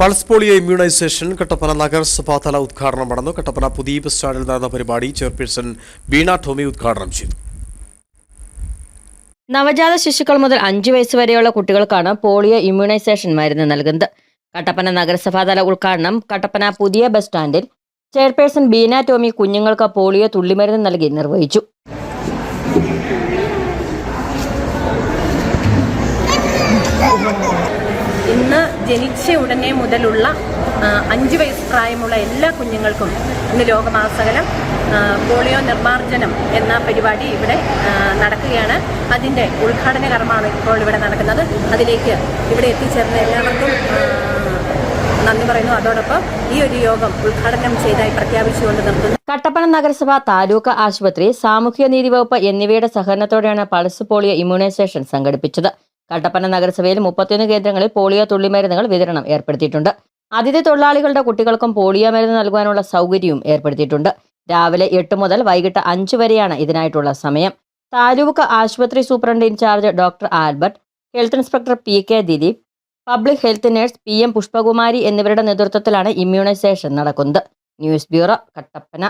Pulse polio immunisation Kattappana നഗരസഭാതല ഉദ്ഘാടനം നടന്നു. കട്ടപ്പന പുതിയ ബസ് സ്റ്റാൻഡിൽ നടന്ന പരിപാടി ചെയർപേഴ്സൺ ബീണ ടോമി ഉദ്ഘാടനം ചെയ്തു. നവജാത ശിശുക്കൾ മുതൽ അഞ്ചു വയസ്സ് വരെയുള്ള കുട്ടികൾക്കാണ് പോളിയോ ഇമ്മ്യൂണൈസേഷൻ മരുന്ന് നൽകുന്നത്. കട്ടപ്പന നഗരസഭാതല ഉദ്ഘാടനം കട്ടപ്പന പുതിയ ബസ് സ്റ്റാൻഡിൽ ചെയർപേഴ്സൺ ബീന ടോമി കുഞ്ഞുങ്ങൾക്ക് പോളിയോ തുള്ളിമരുന്ന് നൽകി നിർവഹിച്ചു. ഇന്ന് ജനിച്ച ഉടനെ മുതലുള്ള അഞ്ച് വയസ്സ് പ്രായമുള്ള എല്ലാ കുഞ്ഞുങ്ങൾക്കും ഇന്ന് ലോകമാസകലം പോളിയോ നിർമ്മാർജനം എന്ന പരിപാടി ഇവിടെ നടക്കുകയാണ്. അതിന്റെ ഉദ്ഘാടന കർമ്മമാണ് ഇപ്പോൾ ഇവിടെ നടക്കുന്നത്. അതിലേക്ക് ഇവിടെ എത്തിച്ചേർന്ന എല്ലാവർക്കും നന്ദി പറയുന്നു. അതോടൊപ്പം ഈ ഒരു യോഗം ഉദ്ഘാടനം ചെയ്തായി പ്രഖ്യാപിച്ചുകൊണ്ട് നിർത്തുന്നു. കട്ടപ്പന നഗരസഭ താലൂക്ക് ആശുപത്രി സാമൂഹ്യ നീതി വകുപ്പ് എന്നിവയുടെ സഹകരണത്തോടെയാണ് പൾസ് പോളിയോ ഇമ്മ്യൂണൈസേഷൻ സംഘടിപ്പിച്ചത്. കട്ടപ്പന നഗരസഭയിൽ മുപ്പത്തിയൊന്ന് കേന്ദ്രങ്ങളിൽ പോളിയോ തുള്ളിമരുന്നുകൾ വിതരണം ഏർപ്പെടുത്തിയിട്ടുണ്ട്. അതിഥി തൊഴിലാളികളുടെ കുട്ടികൾക്കും പോളിയോ മരുന്ന് നൽകുവാനുള്ള സൗകര്യവും ഏർപ്പെടുത്തിയിട്ടുണ്ട്. രാവിലെ എട്ട് മുതൽ വൈകിട്ട് അഞ്ച് വരെയാണ് ഇതിനായിട്ടുള്ള സമയം. താലൂക്ക് ആശുപത്രി superintendent in charge doctor Albert health inspector P K Dilip public health nurse P M Pushpakumari എന്നിവരുടെ നേതൃത്വത്തിലാണ് ഇമ്മ്യൂണൈസേഷൻ നടക്കുന്നത്. News bureau Kattappana.